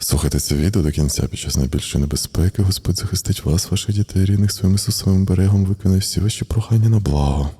Слухайте це відео до кінця під час найбільшої небезпеки. Господь захистить вас, ваших дітей, рідних своїм Ісусовим берегом, виконає всі ваші прохання на благо.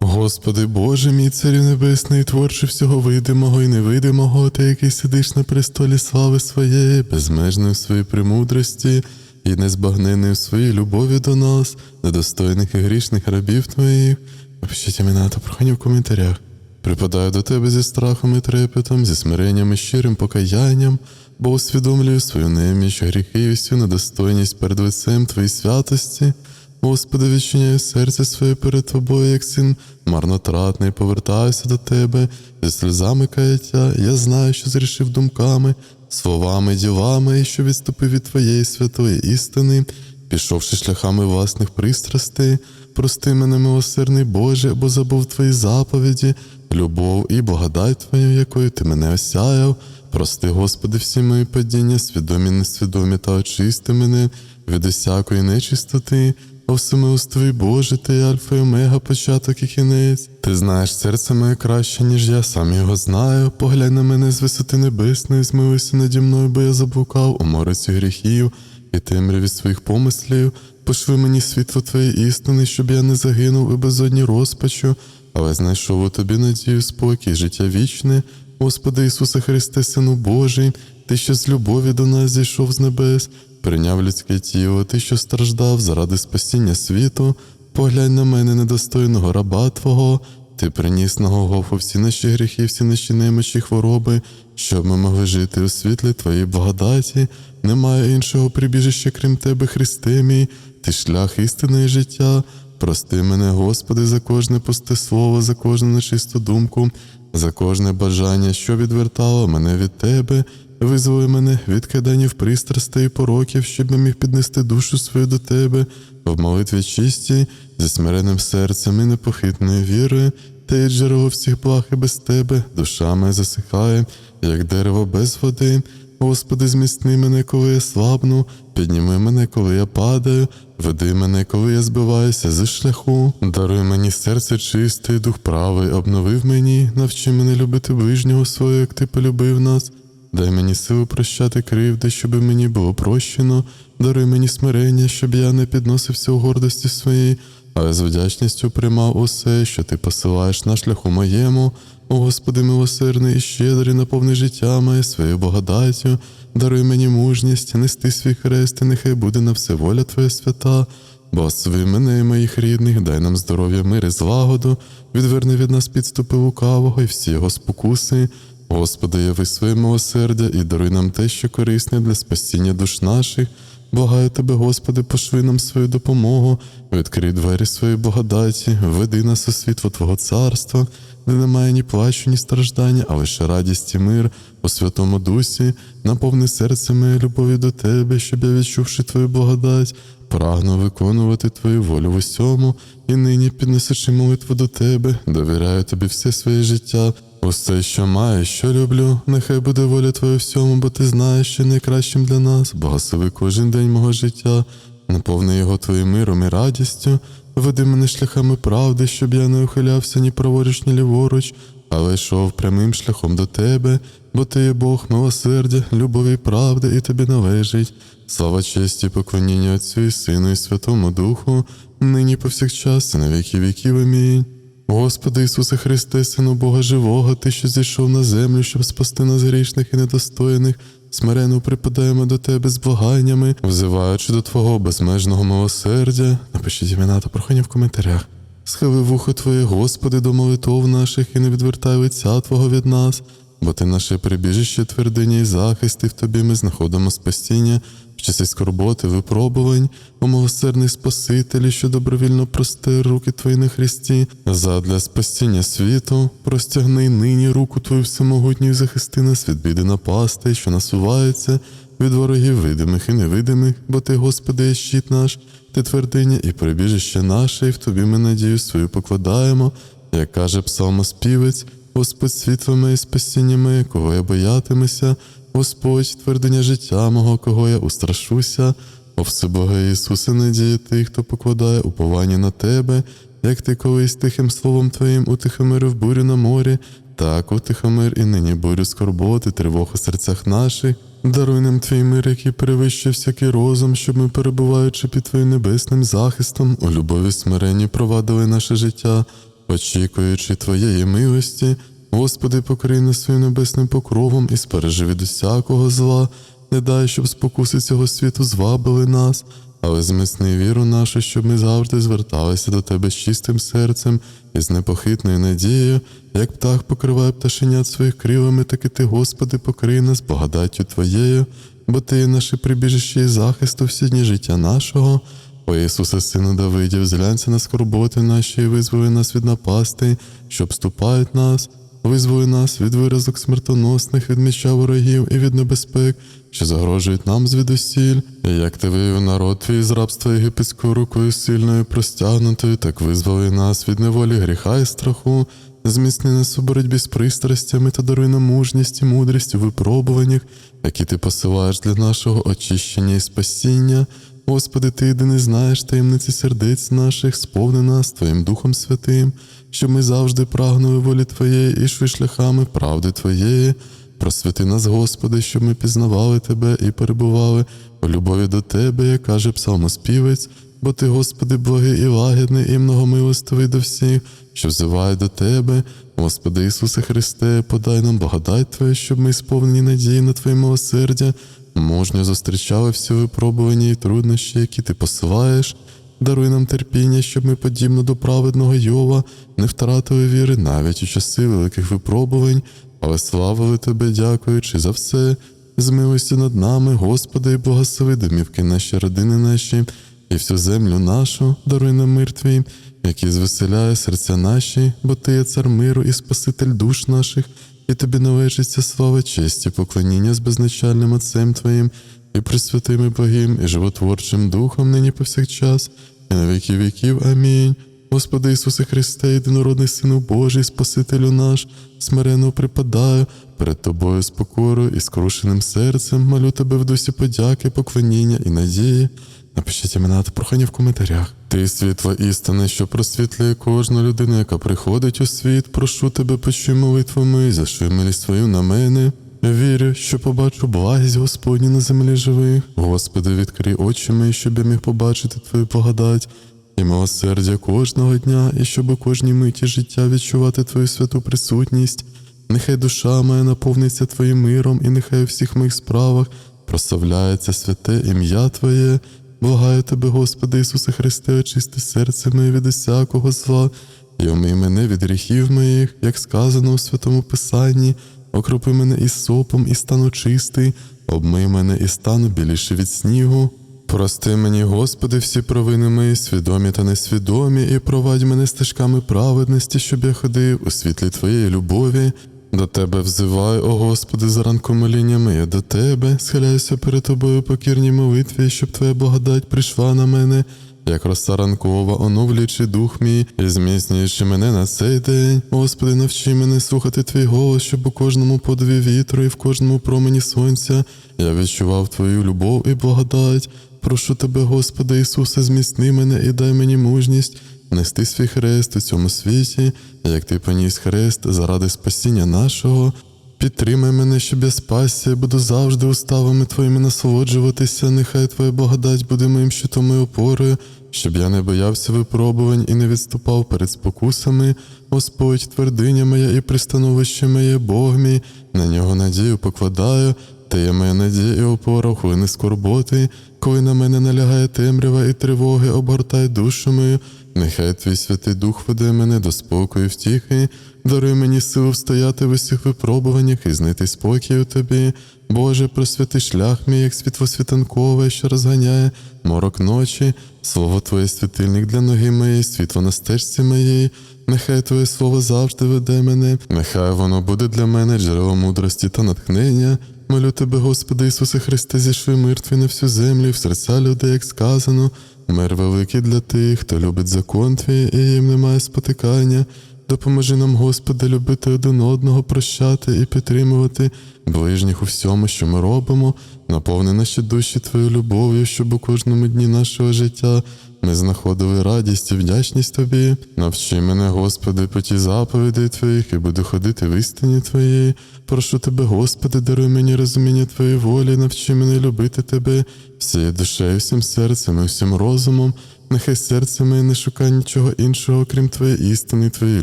Господи Боже, мій царю небесний, творче всього видимого і невидимого, ти, який сидиш на престолі слави своєї, безмежної в своїй премудрості і незбагненної в своїй любові до нас, недостойних і грішних рабів твоїх. Напишіть імена та прохання в коментарях. Припадаю до тебе зі страхом і трепетом, зі смиренням і щирим покаянням, бо усвідомлюю свою неміч, гріхи і всю недостойність перед лицем Твоїй святості. Господи, відчиняю серце своє перед Тобою, як син марнотратний, повертаюся до Тебе зі сльозами каяття. Я знаю, що зрішив думками, словами, ділами, і що відступив від Твоєї святої істини, пішовши шляхами власних пристрастей. Прости мене, милосердний Боже, бо забув Твої заповіді, любов і благодать Твою, якою Ти мене осяяв. Прости, Господи, всі мої падіння, свідомі, несвідомі, та очисти мене від усякої нечистоти. О всемилостивий Боже, ти Альфа і Омега, початок і кінець. Ти знаєш серце моє краще, ніж я сам його знаю. Поглянь на мене з висоти небесної, змилуйся наді мною, бо я заблукав у мороці гріхів і темряві своїх помислів. Пошли мені світло Твоєї істини, щоб я не загинув у безодні розпачу, але знайшов у тобі надію, спокій, життя вічне. Господи Ісусе Христе, Сину Божий, Ти, що з любові до нас зійшов з небес, прийняв людське тіло, Ти, що страждав заради спасіння світу, поглянь на мене, недостойного раба Твого, Ти приніс на Голгофу всі наші гріхи, всі наші немочі хвороби, щоб ми могли жити у світлі Твоєї благодаті. Немає іншого прибіжища, крім Тебе, Христе мій, Ти шлях істини і життя. Прости мене, Господи, за кожне пусте слово, за кожну нечисту думку, за кожне бажання, що відвертало мене від Тебе, визволи мене від киданів пристрастей і пороків, щоб я міг піднести душу свою до Тебе, в молитві чистій, зі смиренним серцем і непохитною вірою, Ти є джерело всіх благ і без Тебе, душа моя засихає, як дерево без води. Господи, зміцни мене, коли я слабну, підніми мене, коли я падаю, веди мене, коли я збиваюся зі шляху, даруй мені серце чисте, дух правий, обновив мені, навчи мене любити ближнього свого, як ти полюбив нас. Дай мені силу прощати кривди, щоб мені було прощено, даруй мені смирення, щоб я не підносився у гордості своїй, але з вдячністю приймав усе, що ти посилаєш на шляху моєму. О Господи, милосердний і щедрий, наповни життя моє своєю благодаттю, даруй мені мужність, нести свій хрест, і нехай буде на все воля Твоя свята. Благослови мене і моїх рідних, дай нам здоров'я, мир і злагоду, відверни від нас підступи лукавого і всі його спокуси. Господи, яви своє милосердя і даруй нам те, що корисне для спасіння душ наших. Благаю тебе, Господи, пошви нам свою допомогу, відкрий двері своєї благодаті, введи нас у світло Твого царства, де немає ні плачу, ні страждання, а лише радість і мир у Святому Дусі, наповни серце моє любові до Тебе, щоб я, відчувши Твою благодать, прагну виконувати Твою волю в усьому, і нині, піднесучи молитву до Тебе, довіряю Тобі все своє життя. Усе, що маю, що люблю, нехай буде воля Твоя всьому, бо ти знаєш, що найкращим для нас. Благослови кожен день мого життя, наповни його Твоїм миром і радістю, веди мене шляхами правди, щоб я не ухилявся ні праворуч, ні ліворуч, але йшов прямим шляхом до Тебе, бо Ти є Бог милосердя, любові правди, і тобі належить. Слава честі, поклоніння Отцю і Сину, і Святому Духу, нині повсякчас, і на віки віків. Амінь. Господи Ісусе Христе, Сину Бога Живого, Ти, що зійшов на землю, щоб спасти нас грішних і недостойних, смиренно припадаємо до Тебе з благаннями, взиваючи до Твого безмежного милосердя. Напишіть імена та прохання в коментарях. Схили вухо Твоє, Господи, до молитов наших і не відвертай лиця Твого від нас, бо Ти наше прибіжище, твердиня і захист, і в Тобі ми знаходимо спасіння в часи скорботи, випробувань, о милосердний Спасителі, що добровільно прости руки Твої на Христі, задля спасіння світу, простягни нині руку Твою всемогутню захисти нас від біди напасти, що насуваються, від ворогів видимих і невидимих, бо Ти, Господи, є щит наш, Ти твердиня і прибіжище наше, і в Тобі ми надію свою покладаємо, як каже псалмоспівець, Господь світло моє, спасіння моє, кого я боятимуся, Господь, твердиня життя мого, кого я устрашуся, о Всебога Ісусе, надії тих, хто покладає уповання на Тебе, як ти колись тихим словом Твоїм утихомирив бурю на морі, так утихомир і нині бурю скорботи, тривог у серцях наших. Даруй нам твій мир, який перевищує всякий розум, щоб ми, перебуваючи під твоїм небесним захистом, у любові смиренні провадили наше життя, очікуючи твоєї милості. Господи, покрий нас своїм небесним покровом і спережи від усякого зла, не дай, щоб спокуси цього світу звабили нас, але зміцни віру нашу, щоб ми завжди зверталися до Тебе з чистим серцем і з непохитною надією, як птах покриває пташенят своїх крилами, так і ти, Господи, покрий нас благодаттю Твоєю, бо Ти є наше прибіжище і захист у всі дні життя нашого. О Ісусе, Сину Давидів, зглянься на скорботи наші і визволи нас від напастей, що обступають нас. Визволи нас від виразок смертоносних, від меча ворогів і від небезпек, що загрожують нам звідусіль. І як ти вивів народ твій з рабства єгипетською рукою сильною простягнутою, так визволи нас від неволі гріха і страху, зміцни нас у боротьбі з пристрастями та даруй нам мужність і мудрість у випробуваннях, які ти посилаєш для нашого очищення і спасіння. Господи, Ти єдиний знаєш таємниці сердець наших, сповни нас Твоїм Духом Святим, щоб ми завжди прагнули волі Твоєї і йшли шляхами правди Твоєї. Просвіти нас, Господи, щоб ми пізнавали Тебе і перебували у любові до Тебе, як каже псалмоспівець, бо Ти, Господи, благий і лагідний, і многомилостивий до всіх, що взивають до Тебе. Господи Ісусе Христе, подай нам благодать Твою, щоб ми сповнені надії на Твоє милосердя, мужньо зустрічали всі випробування і труднощі, які ти посилаєш. Даруй нам терпіння, щоб ми, подібно до праведного Йова, не втратили віри навіть у часи великих випробувань, але славили Тебе, дякуючи за все. Змилуйся над нами, Господи, і благослови домівки наші, родини наші, і всю землю нашу, даруй нам мир Твій, який звеселяє серця наші, бо Ти є цар миру і Спаситель душ наших, і тобі належиться слава, честь і поклоніння з безначальним Отцем Твоїм, і присвятим і Богим, і животворчим Духом нині повсякчас, і на віки віків. Амінь. Господи Ісусе Христе, єдинородний Сину Божий, Спасителю наш, смиренно припадаю перед Тобою з покорою і скрушеним серцем, молю Тебе в дусі подяки, поклоніння і надії. Напишіть імена та прохання в коментарях. Ти світло істини, що просвітлює кожну людину, яка приходить у світ. Прошу тебе, почуй молитву мою, зашуй милість свою на мене. Вірю, що побачу благість Господні на землі живих. Господи, відкрий очі мої, щоб я міг побачити Твою благодать і милосердя кожного дня, і щоб у кожній миті життя відчувати Твою святу присутність. Нехай душа моя наповниться Твоїм миром, і нехай у всіх моїх справах прославляється святе ім'я Твоє. Благаю Тебе, Господи Ісусе Христе, очисти серце моє від усякого зла, і омий мене від гріхів моїх, як сказано у Святому Писанні, окропи мене із сопом, і стану чистий, обмий мене і стану біліше від снігу. Прости мені, Господи, всі провини мої, свідомі та несвідомі, і провадь мене стежками праведності, щоб я ходив у світлі Твоєї любові. До Тебе взиваю, о Господи, заранку моління моє до Тебе, схиляюся перед Тобою покірній молитві, щоб Твоя благодать прийшла на мене, як роса ранкова, оновлюючи дух мій і зміцнюючи мене на цей день. Господи, навчи мене слухати Твій голос, щоб у кожному подові вітру і в кожному промені сонця я відчував Твою любов і благодать. Прошу Тебе, Господи Ісусе, зміцни мене і дай мені мужність нести свій хрест у цьому світі, як ти поніс хрест заради спасіння нашого. Підтримай мене, щоб я спасся, і буду завжди уставами Твоїми насолоджуватися. Нехай Твоя благодать буде моїм щитом і опорою, щоб я не боявся випробувань і не відступав перед спокусами. Господь, твердиня моя і пристановище моє, Бог мій, на нього надію покладаю. Ти є моя надія і опора, хвилини скорботи, коли на мене налягає темрява і тривоги, обгортай душу мою. Нехай твій святий Дух веде мене до спокою втіхи, даруй мені силу встояти в усіх випробуваннях і знайти спокій у тобі. Боже, просвяти шлях мій, як світло світанкове, що розганяє морок ночі, слово Твоє світильник для ноги моєї, світло на стежці моєї. Нехай Твоє слово завжди веде мене, нехай воно буде для мене джерелом мудрості та натхнення. Молю тебе, Господи Ісусе Христе, зійшли мертві на всю землю, і в серця людей, як сказано, мир великий для тих, хто любить закон твій, і їм немає спотикання. Допоможи нам, Господи, любити один одного, прощати і підтримувати ближніх у всьому, що ми робимо, наповни наші душі Твоєю любов'ю, щоб у кожному дні нашого життя ми знаходили радість і вдячність Тобі. Навчи мене, Господи, по ті заповідей Твоїх і буду ходити в істині Твоїй. Прошу Тебе, Господи, даруй мені розуміння Твоєї волі, навчи мене любити Тебе всією душею, всім серцем і всім розумом. Нехай серце моє не шукає нічого іншого, крім Твоєї істини, Твоєї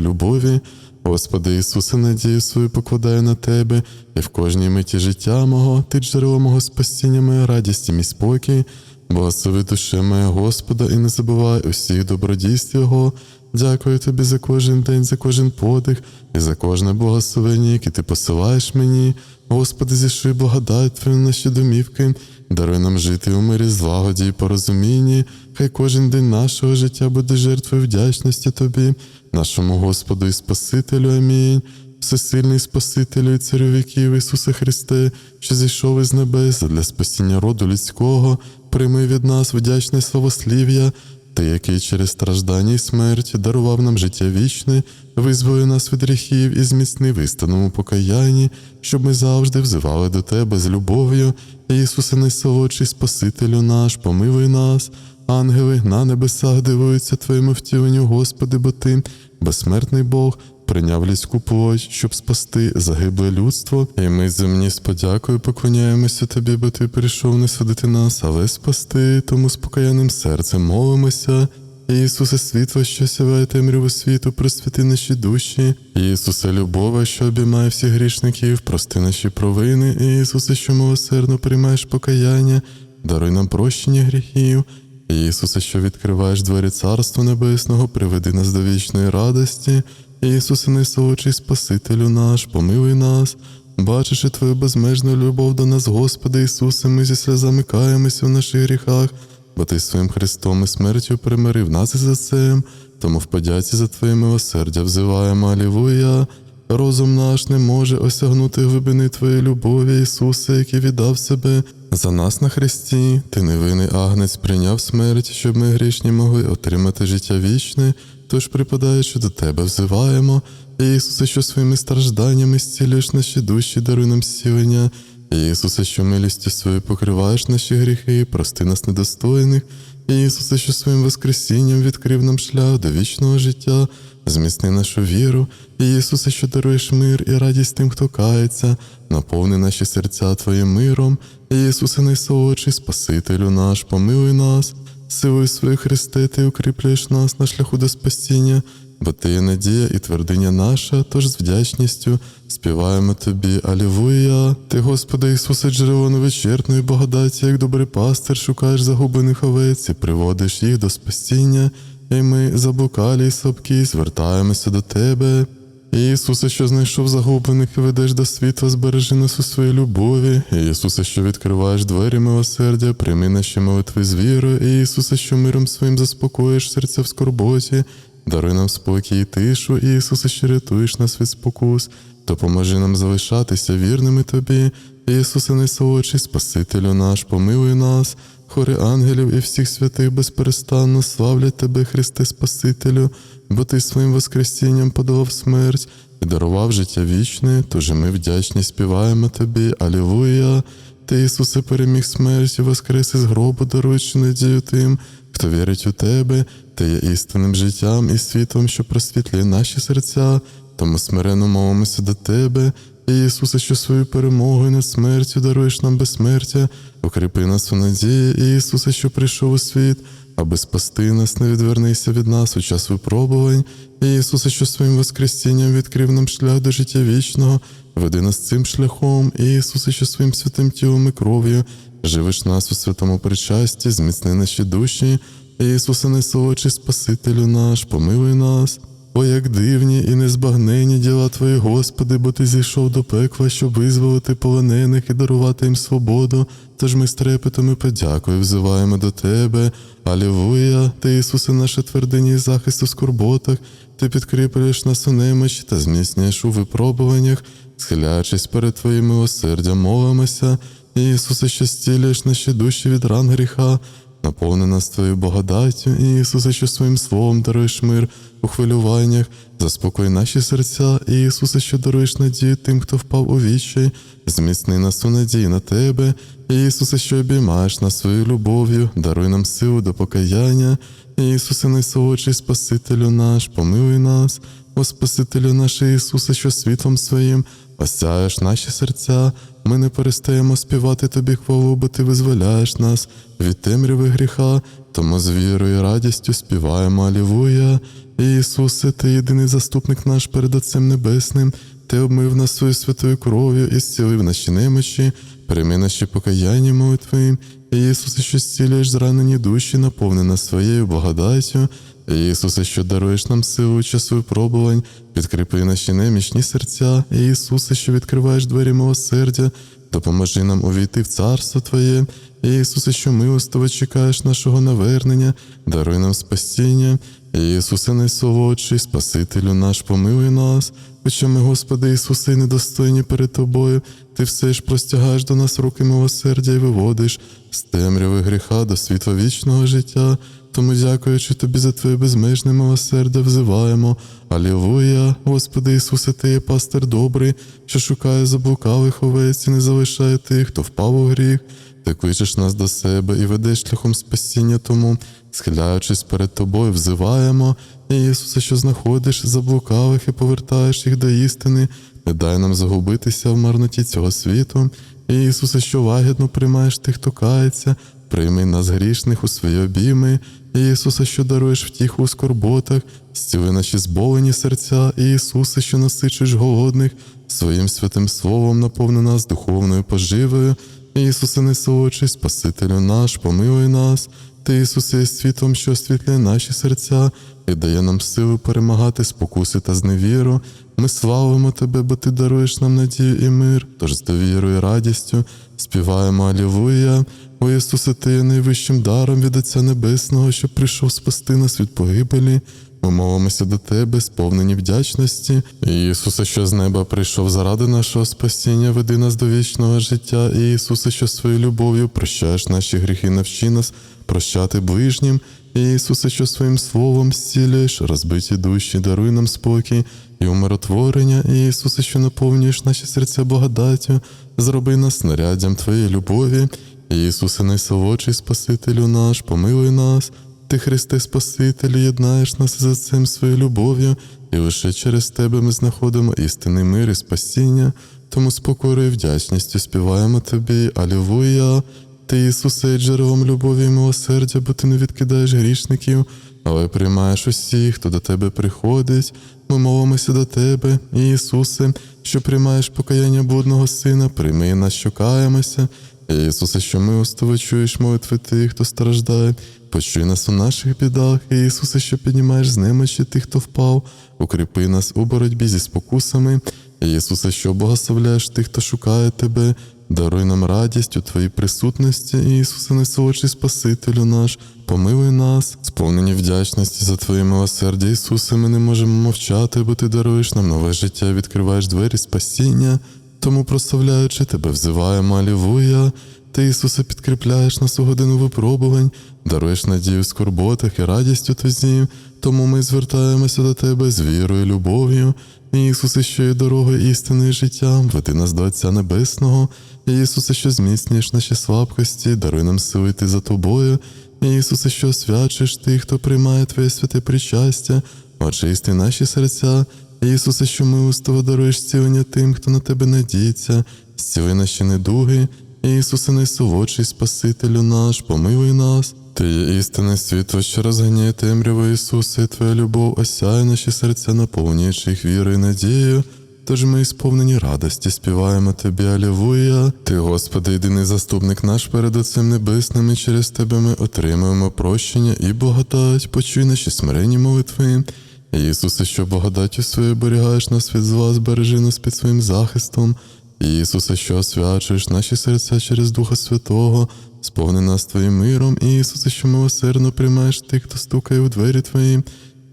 любові. Господи Ісусе, надію свою покладаю на Тебе, і в кожній миті життя мого, Ти джерело мого спасіння, моя радість і мій спокій. Благослови душе моя Господа, і не забувай усіх добродійств Його. Дякую тобі за кожен день, за кожен подих і за кожне благословення, яке ти посилаєш мені. Господи, зішли благодать Твою на наші домівки, даруй нам жити у мирі, злагоді і порозумінні. Хай кожен день нашого життя буде жертвою вдячності Тобі, нашому Господу і Спасителю. Амінь. Всесильний Спасителю і царю віків Ісусе Христе, що зійшов із небес для спасіння роду людського, прийми від нас вдячне славослів'я, ти, який через страждання і смерть дарував нам життя вічне, визволи нас від гріхів і зміцнив істинному покаянні, щоб ми завжди взивали до Тебе з любов'ю. Ісусе, найсолодший Спасителю наш, помилуй нас. Ангели на небесах дивуються Твоєму втіленню, Господи, бо Ти, безсмертний Бог, прийняв людську плоть, щоб спасти загибле людство, і ми земні з подякою поклоняємося Тобі, бо Ти прийшов не судити нас, але спасти, тому з покаянним серцем молимося. Ісусе, світло, що сяває темряву світу, просвіти наші душі. Ісусе, любове, що обіймає всіх грішників, прости наші провини. Ісусе, що милосердно приймаєш покаяння, даруй нам прощення гріхів. Ісусе, що відкриваєш двері Царства Небесного, приведи нас до вічної радості. Ісусе, найсолодший Спасителю наш, помилуй нас. Бачиш Твою безмежну любов до нас, Господи Ісусе, ми зі сльозами каємося в наших гріхах, бо Ти своїм Христом і смертю примирив нас із Отцем, тому в подяці за Твоє милосердя взиваємо, Алілуя. Розум наш не може осягнути глибини Твоєї любові, Ісусе, який віддав себе за нас на Христі. Ти невинний агнець прийняв смерть, щоб ми грішні могли отримати життя вічне. Тож, припадаючи до Тебе, взиваємо, Ісусе, що своїми стражданнями зцілюєш наші душі, даруй нам зцілення. Ісусе, що милістю свою покриваєш наші гріхи, прости нас недостойних. Ісусе, що своїм Воскресінням відкрив нам шлях до вічного життя, зміцни нашу віру. Ісусе, що даруєш мир і радість тим, хто кається, наповни наші серця Твоїм миром. Ісусе, найсолодший Спасителю наш, помилуй нас. Силою своєї Христе, Ти укріплюєш нас на шляху до спасіння, бо Ти є надія і твердиня наша, тож з вдячністю співаємо Тобі, Алілуя. Ти, Господи Ісусе, джерело невичерпної благодаті, як добрий пастир, шукаєш загублених овець і приводиш їх до спасіння, і ми, заблукалі й слабкі, звертаємося до Тебе. Ісусе, що знайшов загублених і ведеш до світла, збережи нас у своїй любові. Ісусе, що відкриваєш двері милосердя, прийми наші молитви з вірою. Ісусе, що миром своїм заспокоїш серця в скорботі, даруй нам спокій і тишу. Ісусе, що рятуєш нас від спокус, допоможи нам залишатися вірними Тобі. Ісусе, найсолодший Спасителю наш, помилуй нас. Хори ангелів і всіх святих безперестанно славлять Тебе, Христе Спасителю, бо Ти своїм Воскресінням подолав смерть і дарував життя вічне, тож ми вдячні співаємо Тобі, Алілуя. Ти, Ісусе, переміг смерть і воскрес із гробу, даруючи надію тим, хто вірить у Тебе, Ти є істинним життям і світлом, що просвітлює наші серця, тому смиренно молимося до Тебе. Ісусе, що свою перемогою над смертю даруєш нам безсмертя, укріпи нас у надії, Ісусе, що прийшов у світ, аби спасти нас, не відвернися від нас у час випробувань. Ісусе, що своїм Воскресінням відкрив нам шлях до життя вічного, веди нас цим шляхом, Ісусе, що своїм святим тілом і кров'ю, живиш нас у святому причасті, зміцни наші душі. Ісусе, найсолодший Спасителю наш, помилуй нас. О, як дивні і незбагнені діла Твої, Господи, бо Ти зійшов до пекла, щоб визволити полонених і дарувати їм свободу. Тож ми з трепетом і подякою взиваємо до Тебе. Алілуя, Ти, Ісусе, наша твердиня і захист у скорботах, Ти підкріплюєш нас у немочі та зміцнюєш у випробуваннях, схиляючись перед Твоїм милосердям, молимося. Ісусе, що зцілюєш наші душі від ран гріха, наповни нас Твоєю благодаттю, Ісусе, що своїм словом даруєш мир у хвилюваннях, заспокой наші серця, Ісусе, що даруєш надію тим, хто впав у вічі, зміцни нас у надії на Тебе, Ісусе, що обіймаєш нас своєю любов'ю, даруй нам силу до покаяння, Ісусе, найсолодший Спасителю наш, помилуй нас, о Спасителю наш Ісусе, що світлом своїм осяєш наші серця, ми не перестаємо співати Тобі хвалу, бо Ти визволяєш нас від темряви гріха, тому з вірою і радістю співаємо Алівуя. Ісусе, Ти єдиний заступник наш перед Отцем Небесним, Ти обмив нас своєю святою кров'ю і зцілив наші немочі, прийми наші покаяння молитви. Ісусе, що зцілюєш зранені душі, наповни нас своєю благодаттю. Ісусе, що даруєш нам силу часу випробувань, підкріпи наші немічні серця, Ісусе, що відкриваєш двері милосердя, допоможи нам увійти в царство Твоє, Ісусе, що милостиво чекаєш нашого навернення, даруй нам спасіння, Ісусе, найсолодший, Спасителю наш, помилуй нас, хоча ми, Господи Ісусе, недостойні перед Тобою, Ти все ж простягаєш до нас руки милосердя і виводиш з темряви гріха до світла вічного життя. Тому, дякуючи тобі за твоє безмежне милосердя, взиваємо. Алілуя, Господи Ісусе, Ти є пастир добрий, що шукає заблукалих овець і не залишає тих, хто впав у гріх. Ти кличеш нас до себе і ведеш шляхом спасіння тому, схиляючись перед тобою, взиваємо, Ісусе, що знаходиш заблукалих і повертаєш їх до істини, не дай нам загубитися в марноті цього світу. Ісусе, що лагідно приймаєш тих, хто кається, прийми нас грішних у свої обійми, Ісусе, що даруєш втіху у скорботах, зціли наші зболені серця, Ісусе, що насичуєш голодних, своїм святим словом наповни нас духовною поживою. Ісусе, найсолодший, Спасителю наш, помилуй нас. Ти, Ісусе, є світлом, що освітлює наші серця і дає нам силу перемагати спокуси та зневіру. Ми славимо Тебе, бо Ти даруєш нам надію і мир, тож з довірою і радістю співаємо Алілуя. О Ісусе, Ти є найвищим даром від Отця Небесного, що прийшов спасти нас від погибелі. Ми молимося до Тебе, сповнені вдячності. Ісусе, що з неба прийшов заради нашого спасіння, веди нас до вічного життя. Ісусе, що своєю любов'ю прощаєш наші гріхи, навчи нас прощати ближнім. Ісусе, що своїм словом зцілюєш, розбиті душі, даруй нам спокій і умиротворення. Ісусе, що наповнюєш наші серця благодаттю, зроби нас снаряддям Твоєї любові. Ісусе, найсолодший Спасителю наш, помилуй нас. Ти, Христе Спасителю, єднаєш нас із Отцем своєю любов'ю, і лише через Тебе ми знаходимо істинний мир і спасіння, тому з покорою і вдячністю співаємо Тобі, Алілуя. Ти, Ісусе, джерелом любові і милосердя, бо ти не відкидаєш грішників, але приймаєш усіх, хто до тебе приходить. Ми молимося до Тебе, Ісусе, що приймаєш покаяння блудного сина, прийми нас, що каємося. Ісусе, що милостиво чуєш молитви тих, хто страждає, почуй нас у наших бідах, Ісусе, що піднімаєш з немочі тих, хто впав, укріпи нас у боротьбі зі спокусами, Ісусе, що благословляєш тих, хто шукає Тебе, даруй нам радість у Твоїй присутності, Ісусе, найсолодший Спасителю наш, помилуй нас, сповнені вдячності за Твоє милосердя, Ісусе, ми не можемо мовчати, бо Ти даруєш нам нове життя, відкриваєш двері спасіння. Тому, прославляючи тебе, взиваємо Алілуя. Ти, Ісусе, підкріпляєш нас у годину випробувань, даруєш надію в скорботах і радість у. Тому ми звертаємося до Тебе з вірою, і любов'ю. Ісусе, що є дорогою істини і життя, веди нас до Отця Небесного. Ісусе, що зміцнюєш наші слабкості, даруй нам сили йти за тобою. Ісусе, що освячуєш тих, хто приймає Твоє святе причастя, очисти наші серця. Ісусе, що милостиво даруєш зцілення тим, хто на тебе надіється, зціли наші недуги, Ісусе, найсолодший Спасителю наш, помилуй нас. Ти є істинне світло, що розганяє темряву Ісусе, Твоя любов осяє наші серця, наповнюючи їх вірою і надією. Тож ми, сповнені радості, співаємо Тобі, Алілуя. Ти, Господи, єдиний заступник наш перед Отцем Небесним, і через Тебе ми отримуємо прощення і благодать, почуй наші смиренні молитви. Ісусе, що благодаттю своєю оберігаєш нас від зла, збережи нас під своїм захистом. Ісусе, що освячуєш наші серця через Духа Святого, сповни нас Твоїм миром, Ісусе, що милосердно приймаєш тих, хто стукає у двері Твої,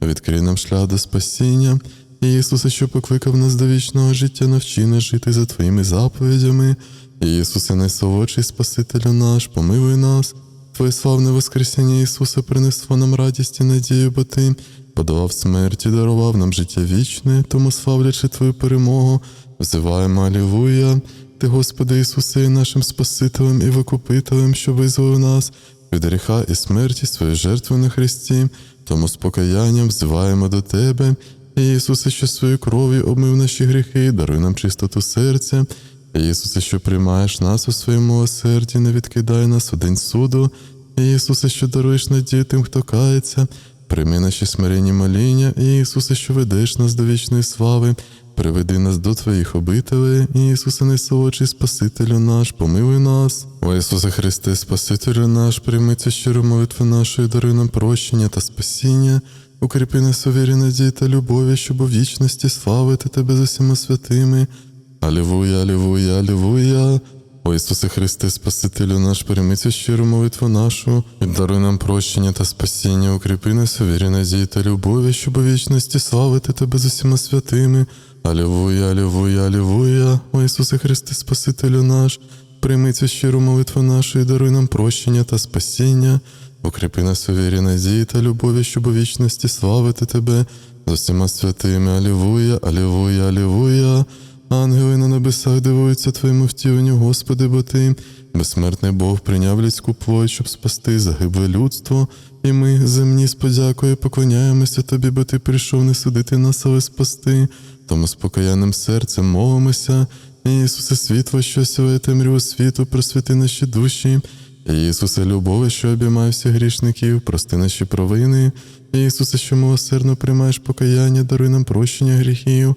відкрий нам шлях до спасіння. Ісусе, що покликав нас до вічного життя, навчи нас жити за Твоїми заповідями. Ісусе, найсолодший Спасителю наш, помилуй нас. Твоє славне Воскресіння Ісуса принесло нам радість і надію, бо Ти подолав смерть і дарував нам життя вічне, тому славлячи Твою перемогу, взиваємо Алілуя. Ти, Господи Ісусе, нашим Спасителем і Викупителем, що визволив нас від гріха і смерті своєю жертвою на Христі, тому з покаянням взиваємо до Тебе, Ісусе, що своєю кров'ю обмив наші гріхи, даруй нам чистоту серця. Ісусе, що приймаєш нас у своєму милосерді, не відкидай нас у день суду. Ісусе, що даруєш надію тим, хто кається, прийми наші смиренні моління, Ісусе, що ведеш нас до вічної слави, приведи нас до Твоїх обителей, Ісусе, найсолодший Спасителю наш, помилуй нас. О Ісусе Христе, Спасителю наш, прийми цю щиру молитву нашу і даруй нам прощення та спасіння. Укріпи нас у вірі надії та любові, щоб у вічності славити Тебе з усіма святими. Алілуя, алілуя, алілуя. О Ісусе Христе, Спасителю наш, прийми щиру молитву нашу, і даруй нам прощення та спасіння, укріпи нас у вірі надії та любові, щоб у вічності славити Тебе з усіма святими. Алілуя, алілуя, алілуя. О Ісусе Христе, Спасителю наш, прийми щиру молитву нашу і даруй нам прощення та спасіння. Укріпи нас у вірі надії та любові, щоб у вічності славити Тебе з усіма святими. Алілуя, алілуя, алілуя. Ангели на небесах дивуються Твоєму втіленню, Господи, бо Ти, безсмертний Бог, прийняв людську плоть, щоб спасти загибле людство, і ми, земні, з подякою поклоняємося Тобі, бо Ти прийшов не судити нас, але спасти. Тому з покаянним серцем молимося. Ісусе, світло, що сілає темряву світу, просвіти наші душі. Ісусе, любові, що обіймає всіх грішників, прости наші провини. Ісусе, що милосердно приймаєш покаяння, даруй нам прощення гріхів.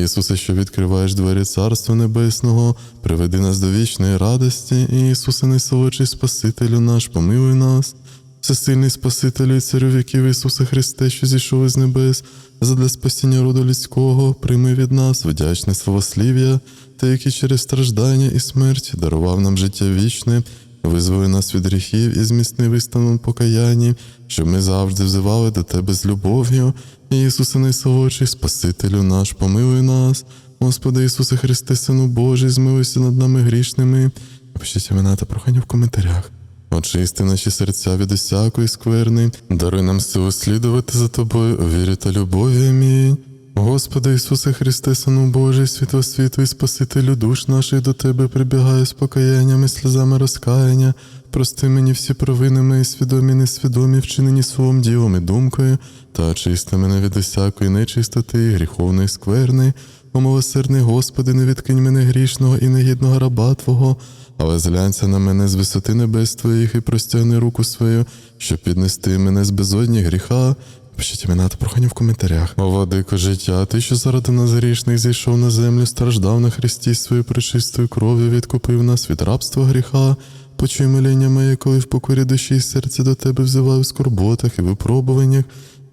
Ісусе, що відкриваєш двері Царства Небесного, приведи нас до вічної радості, Ісусе, найсолодший Спасителю наш, помилуй нас. Всесильний Спасителю і царю віків Ісусе Христе, що зійшов із небес, задля спасіння роду людського, прийми від нас вдячне словослів'я, та який через страждання і смерть дарував нам життя вічне, визволи нас від гріхів і зміцни виставленому покаянні, щоб ми завжди взивали до Тебе з любов'ю. Ісусе найсолодший, Спасителю наш, помилуй нас. Господи Ісусе Христе, Сину Божий, змилуйся над нами грішними. Пишіть імена та прохання в коментарях. Очисти наші серця від усякої скверни, даруй нам силу слідувати за тобою у вірі та любові. Амінь. Господи Ісусе Христе, Сину Божий, світло світу і Спасителю душ наших до Тебе прибігаю з покаяннями, сльозами розкаяння. Прости мені всі провини мої свідомі, несвідомі, вчинені словом, ділом і думкою, та очисти мене від усякої нечистоти, і гріховної скверни. О милосердний Господи, не відкинь мене грішного і негідного раба Твого, але зглянься на мене з висоти небес Твоїх і простягни руку свою, щоб піднести мене з безодні гріха. Пишіть імена та прохання в коментарях. О, владико життя, ти, що заради нас грішних зійшов на землю, страждав на Христі своєю пречистою кров'ю, відкупив нас від рабства гріха. Почуй моління моє, коли в покорі душі і серця до тебе взиваю в скорботах і випробуваннях,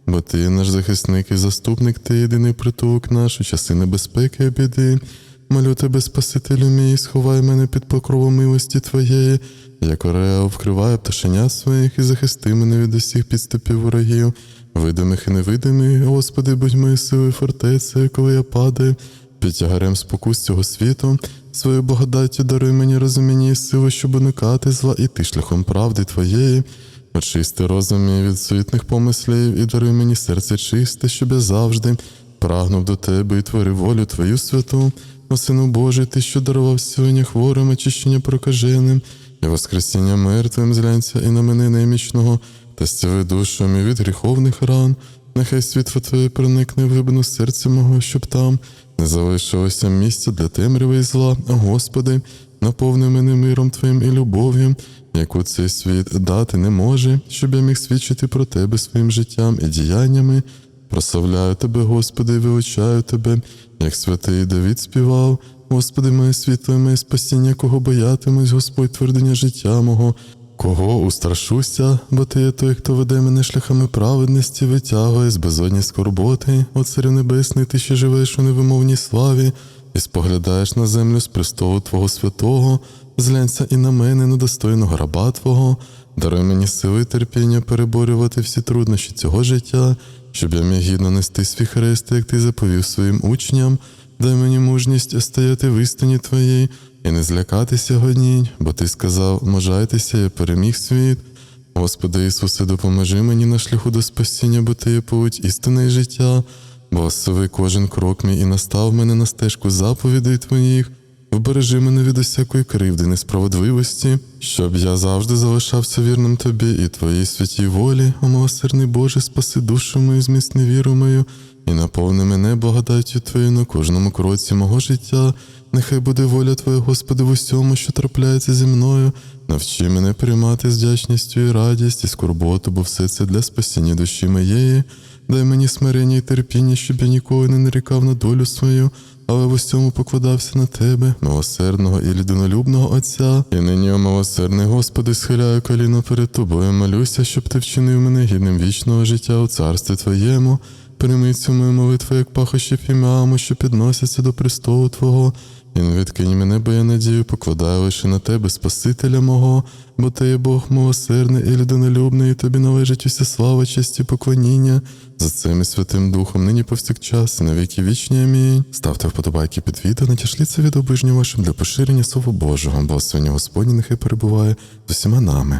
бо ти наш захисник і заступник, ти єдиний притулок наш у часи небезпеки і біди. Молю тебе, Спасителю мій, сховай мене під покровом милості Твоєї, як орея вкриває пташеня своїх і захисти мене від усіх підступів ворогів, видимих і невидимих, Господи, будь моєю силою фортецею, коли я падаю, під тягарем спокус цього світу, свою благодаттю даруй мені розуміння і силу, щоб уникати зла, і ти шляхом правди Твоєї. Очисти розум мій від суетних помислів і даруй мені серце чисте, щоб я завжди прагнув до тебе і творив волю Твою святу. О Сину Божий, Ти, що дарував сьогодні хворим, очищення прокаженим, і воскресіння мертвим зглянься і на мене немічного, та стяви душу мій від гріховних ран. Нехай світло Твоє проникне в глибину серця мого, щоб там не залишилося місця для темряви і зла, Господи, наповни мене миром Твоїм і любов'ю, яку цей світ дати не може, щоб я міг свідчити про Тебе своїм життям і діяннями. Прославляю Тебе, Господи, і вилучаю Тебе, як святий Давід співав. Господи, моє світло, і моє спасіння, кого боятимусь, Господь твердиня життя мого, кого устрашуся, бо ти є той, хто веде мене шляхами праведності, витягує з безодні скорботи, о Царю Небесний, ти ще живеш у невимовній славі, і споглядаєш на землю з престолу Твого святого, зглянься і на мене, недостойного раба Твого, даруй мені сили терпіння переборювати всі труднощі цього життя, щоб я міг гідно нести свій хрест, як ти заповів своїм учням. Дай мені мужність стояти в істині Твоїй і не злякатися гонінь, бо ти сказав, можайтеся, я переміг світ. Господи Ісусе, допоможи мені на шляху до спасіння, бо Ти є путь, істина і життя. Благослови кожен крок мій і настав мене на стежку заповідей Твоїх. Вбережи мене від усякої кривди, несправедливості, щоб я завжди залишався вірним тобі і твоїй святій волі, о милосердний Боже, спаси душу мою, зміцни віру мою, і наповни мене благодаттю Твоєю на кожному кроці мого життя. Нехай буде воля Твоя, Господи, в усьому, що трапляється зі мною. Навчи мене приймати з вдячністю і радість, і скорботу, бо все це для спасіння душі моєї. Дай мені смирення і терпіння, щоб я ніколи не нарікав на долю свою, але в усьому покладався на тебе, милосердного і людинолюбного Отця. І нині, о милосердний Господи, схиляю коліно перед тобою, молюся, щоб ти вчинив мене гідним вічного життя у царстві Твоєму. Прийми цю мою молитву, як пахощі фіміаму, що підносяться до престолу Твого. Не відкинь мене, бо я надію, покладаю лише на тебе, Спасителя мого, бо ти є Бог милосердний і людинолюбний, і тобі належить уся слава, честь і поклоніння. За цим і Святим Духом нині повсякчас, і на віки вічні. Амінь. Ставте вподобайки під відео, натяшліться від обижню вашим для поширення Слова Божого, бо Господні нехай перебуває з усіма нами.